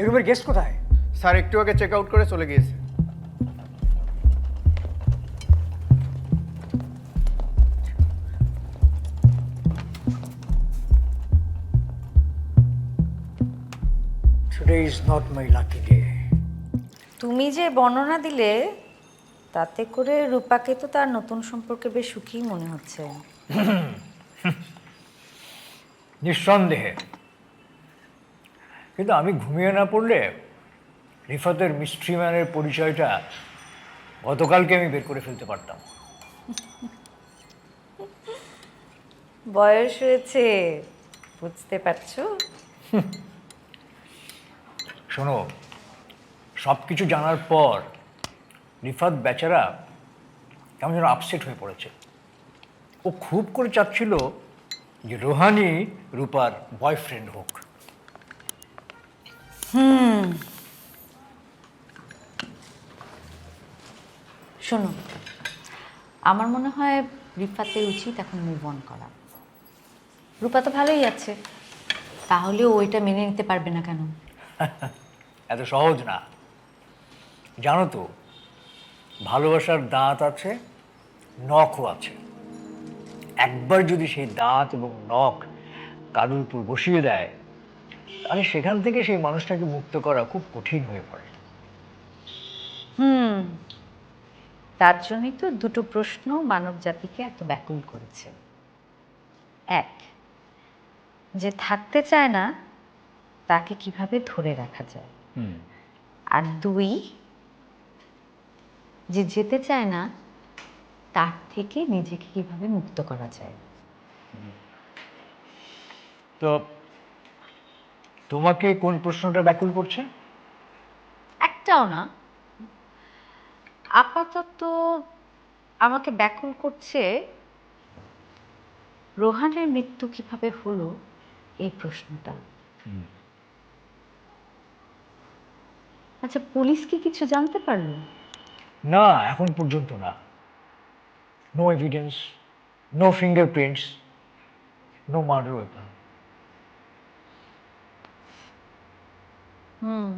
এই রুমের গেস্ট কোথায়? স্যার একটু আগে চেক আউট করে চলে গিয়েছে। Today is not my lucky day তুমি যে বর্ণনা দিলে তাতে করে রূপাকে তো তার নতুন সম্পর্কে বেশ সুখী মনে হচ্ছে। নিঃসন্দেহে। কিন্তু আমি ঘুমিয়ে না পড়লে রিফাতের মিস্ট্রি ম্যানের পরিচয়টা গতকালকে আমি বের করে ফেলতে পারতাম। বয়স হয়েছে বুঝতে পারছ? শোনো সব কিছু জানার পর রিফাত বেচারা কেমন যেন আপসেট হয়ে পড়েছে। ও খুব করে চাচ্ছিল যে রোহানি রূপার বয়ফ্রেন্ড হোক। শোনো, আমার মনে হয় রিফাতের উচিত এখন মুভ অন করা। রূপা তো ভালোই আছে, তাহলে ও এটা মেনে নিতে পারবে না কেন? এত সহজ না। জানো তো, ভালোবাসার দাঁত আছে, নখও আছে। একবার যদি সেই দাঁত এবং নখ কারুর উপর বসিয়ে দেয় তাহলে সেখান থেকে সেই মানুষটাকে মুক্ত করা খুব কঠিন হয়ে পড়ে। হুম তার জন্যই তো দুটো প্রশ্ন মানব জাতিকে এত ব্যাকুল করেছে। এক যে থাকতে চায় না তাকে কীভাবে ধরে রাখা যায়? আর দুই যে যেতে চায় না তার থেকে নিজেকে কীভাবে মুক্ত করা যায়? তো তোমাকে কোন প্রশ্নটা ব্যাকুল করছে? একটাও না। আপাতত আমাকে ব্যাকুল করছে রোহানের মৃত্যু কীভাবে হলো এই প্রশ্নটা। আচ্ছা পুলিশ কি কিছু জানতে পারল? না এখন পর্যন্ত না। No evidence no fingerprints no murder weapon hmm